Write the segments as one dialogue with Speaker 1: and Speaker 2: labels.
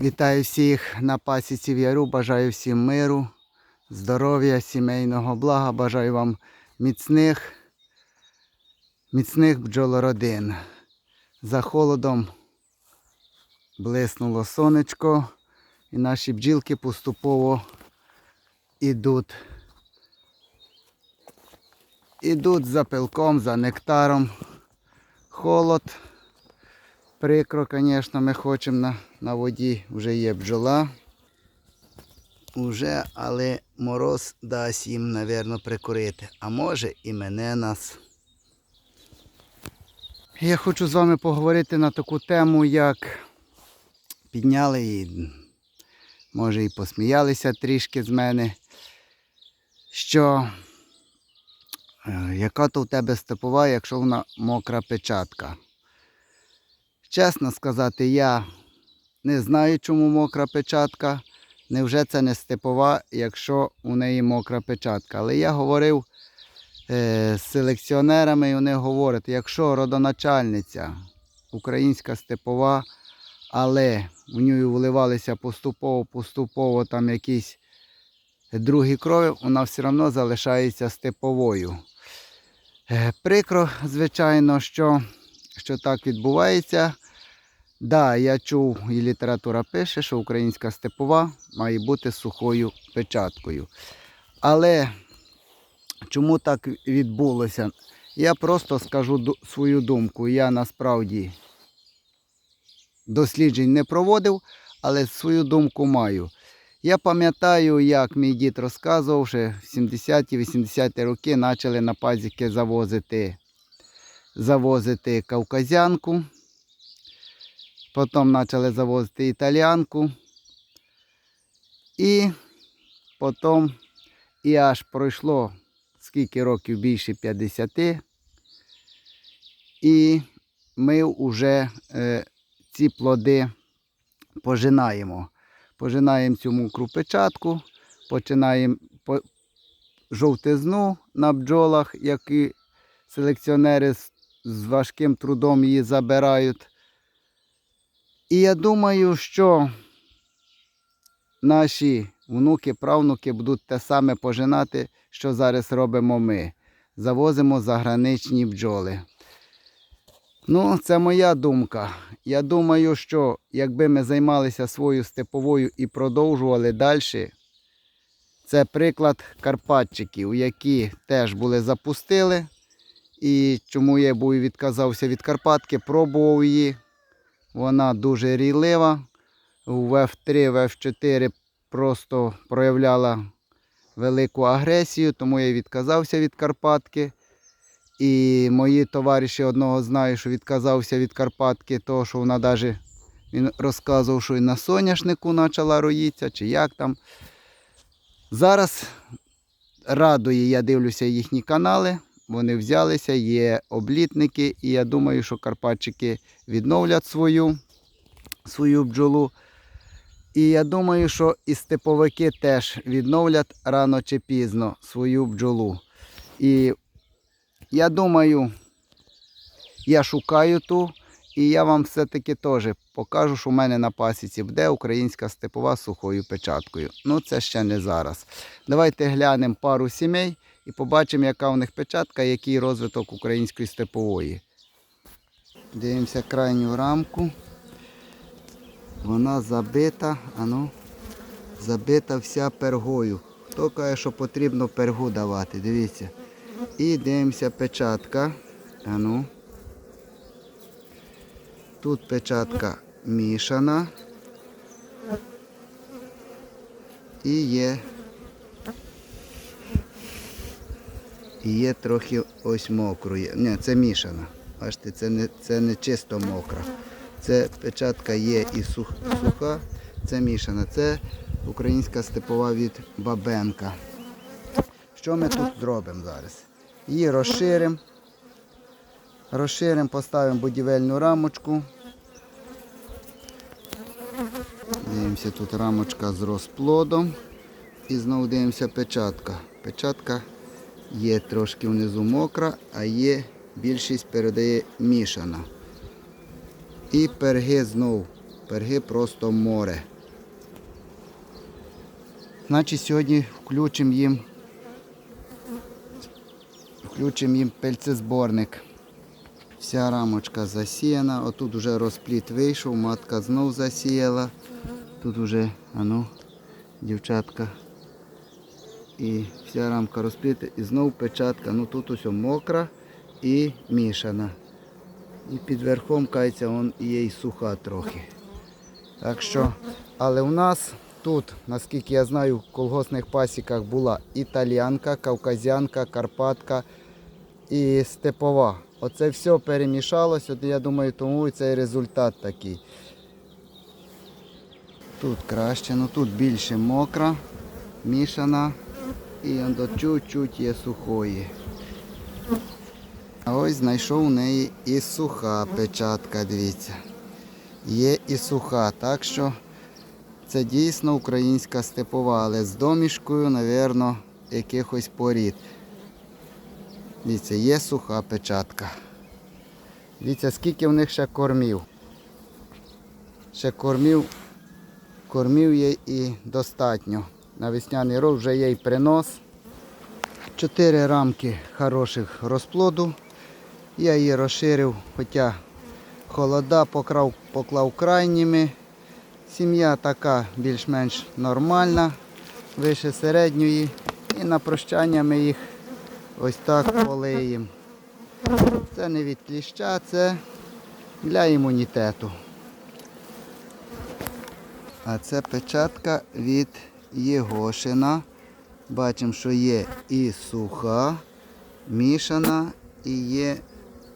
Speaker 1: Вітаю всіх на пасіці в Яру. Бажаю всім миру, здоров'я, сімейного блага. Бажаю вам міцних, міцних бджолородин. За холодом блиснуло сонечко, і наші бджілки поступово ідуть. Ідуть за пилком, за нектаром. Холод. Прикро, звісно, ми хочемо на, на воді, вже є бджола. Уже, але мороз дасть їм, мабуть, прикурити. А може і мене нас. Я хочу з вами поговорити на таку тему, як підняли і, може, і посміялися трішки з мене, що е, яка то в тебе степова, якщо вона мокра печатка. Чесно сказати, я не знаю, чому мокра печатка. Невже це не степова, якщо у неї мокра печатка. Але я говорив е, з селекціонерами, і вони говорять, якщо родоначальниця українська степова, але в неї вливалися поступово-поступово там якісь другі крові, вона все одно залишається степовою. Е, прикро, звичайно, що що так відбувається. Да, я чув, і література пише, що українська степова має бути сухою печаткою. Але чому так відбулося? Я просто скажу свою думку. Я насправді досліджень не проводив, але свою думку маю. Я пам'ятаю, як мій дід розказував, що в 70-80-ті роки почали на пазіки завозити завозити кавказянку, потім почали завозити італіянку. І потім і аж пройшло скільки років більше 50. І ми вже е, ці плоди пожинаємо. Пожинаємо цю мокру печатку, починаємо жовтизну на бджолах, які селекціонери з важким трудом її забирають. І я думаю, що наші внуки, правнуки будуть те саме пожинати, що зараз робимо ми. Завозимо заграничні бджоли. Ну, це моя думка. Я думаю, що якби ми займалися своєю степовою і продовжували далі, це приклад карпатчиків, які теж були запустили. І чому я був відказався від Карпатки, пробував її. Вона дуже рійлива. В F3, в F4 просто проявляла велику агресію, тому я відказався від Карпатки. І мої товариші одного знаю, що відказався від Карпатки, того, що вона навіть він розказував, що і на соняшнику почала роїтися, чи як там. Зараз радує, я дивлюся їхні канали. Вони взялися, є облітники, і я думаю, що карпатчики відновлять свою, свою бджолу. І я думаю, що і степовики теж відновлять рано чи пізно свою бджолу. І я думаю, я шукаю ту, і я вам все-таки теж покажу, що в мене на пасіці буде українська степова з сухою печаткою. Ну, це ще не зараз. Давайте глянемо пару сімей і побачимо, яка у них печатка, який розвиток української степової. Дивимося крайню рамку. Вона забита, ану, забита вся пергою. Хто каже, що потрібно пергу давати, дивіться. І дивимося печатка. Ану. Тут печатка мішана. І є І є трохи ось мокрої. Ні, це мішана. Бачите, це не, це не чисто мокра. Це печатка є і сух, суха, це мішана. Це українська степова від Бабенка. Що ми тут зробимо зараз? Її розширимо. Розширимо, поставимо будівельну рамочку. Дивимося, тут рамочка з розплодом. І знову дивимося печатка. Печатка Є трошки внизу мокра, а є більшість передає мішана. І перги знов Перги просто море. Значить, сьогодні включимо їм включимо їм пельцезборник. Вся рамочка засіяна. Отут вже розпліт вийшов, матка знов засіяла. Тут вже, ану, дівчатка. І вся рамка розпліта. І знов печатка. Ну тут усе мокра і мішана. І під верхом кається он є і суха трохи. Так що, але у нас тут, наскільки я знаю, в колгоспних пасіках була італіанка, кавказянка, карпатка і степова. Оце все перемішалось, от я думаю, тому і цей результат такий. Тут краще, ну тут більше мокра, мішана і до чуть-чуть є сухої. А ось знайшов у неї і суха печатка, дивіться. Є і суха, так що це дійсно українська степова, але з домішкою, напевно, якихось порід. Дивіться, є суха печатка. Дивіться, скільки в них ще кормів. Ще кормів, кормів є і достатньо. На весняний рок вже є і принос. Чотири рамки хороших розплоду. Я її розширив, хоча холода покрав, поклав крайніми. Сім'я така більш-менш нормальна, вище середньої. І на прощання ми їх ось так полиємо. Це не від кліща, це для імунітету. А це печатка від Єгошина. Бачимо, що є і суха, мішана, і є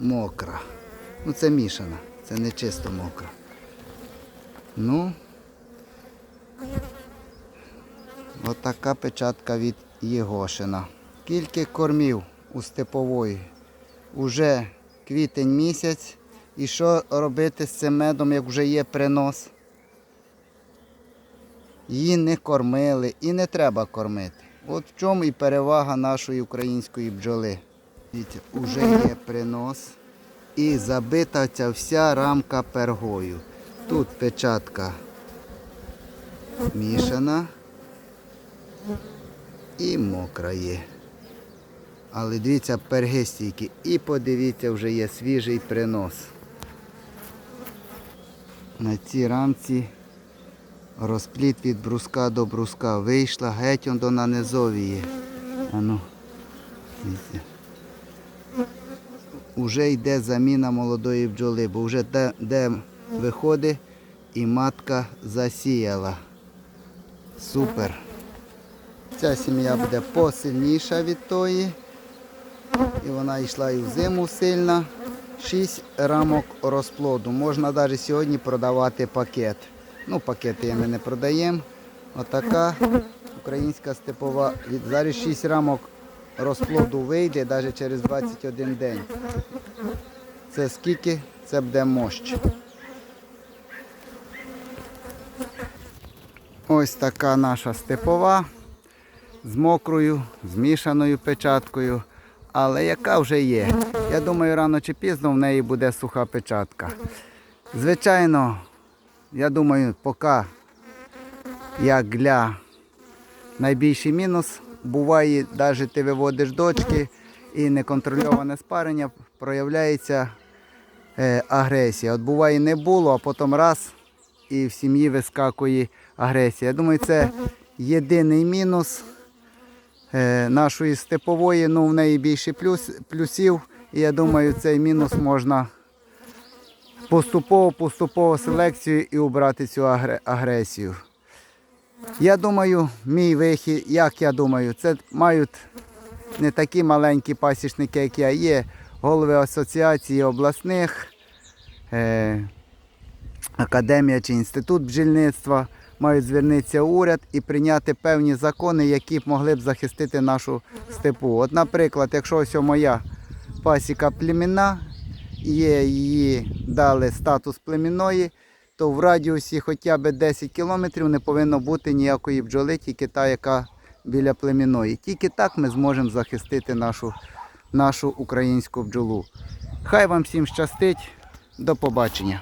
Speaker 1: мокра. Ну це мішана, це не чисто мокра. Ну, отака печатка від Єгошина. Скільки кормів у степової? Уже квітень місяць. І що робити з цим медом, як вже є принос? Її не кормили і не треба кормити. От в чому і перевага нашої української бджоли. Дивіться, уже є принос і забита ця вся рамка пергою. Тут печатка мішана і мокра є. Але дивіться, перги стійкі. І подивіться, вже є свіжий принос. На цій рамці розпліт від бруска до бруска. Вийшла геть он до нанизовії. Ану. Уже йде заміна молодої бджоли, бо вже де, де виходить і матка засіяла. Супер. Ця сім'я буде посильніша від тої. І вона йшла і в зиму сильна. Шість рамок розплоду. Можна навіть сьогодні продавати пакет. Ну, пакети ми не продаємо. Отака українська степова. Зараз 6 рамок розплоду вийде навіть через 21 день. Це скільки? Це буде мощ. Ось така наша степова з мокрою, змішаною печаткою. Але яка вже є? Я думаю, рано чи пізно в неї буде суха печатка. Звичайно, я думаю, поки як для найбільший мінус буває, навіть ти виводиш дочки і неконтрольоване спарення проявляється е, агресія. От буває не було, а потім раз і в сім'ї вискакує агресія. Я думаю, це єдиний мінус е, нашої степової, ну в неї більше плюс, плюсів. І я думаю, цей мінус можна поступово-поступово селекцію і убрати цю агресію. Я думаю, мій вихід, як я думаю, це мають не такі маленькі пасічники, як я є, голови асоціації обласних, е, академія чи інститут бджільництва мають звернутися уряд і прийняти певні закони, які б могли б захистити нашу степу. От, наприклад, якщо ось моя пасіка племінна, її дали статус племінної, то в радіусі хоча б 10 кілометрів не повинно бути ніякої бджоли, тільки та, яка біля племінної. Тільки так ми зможемо захистити нашу, нашу українську бджолу. Хай вам всім щастить. До побачення.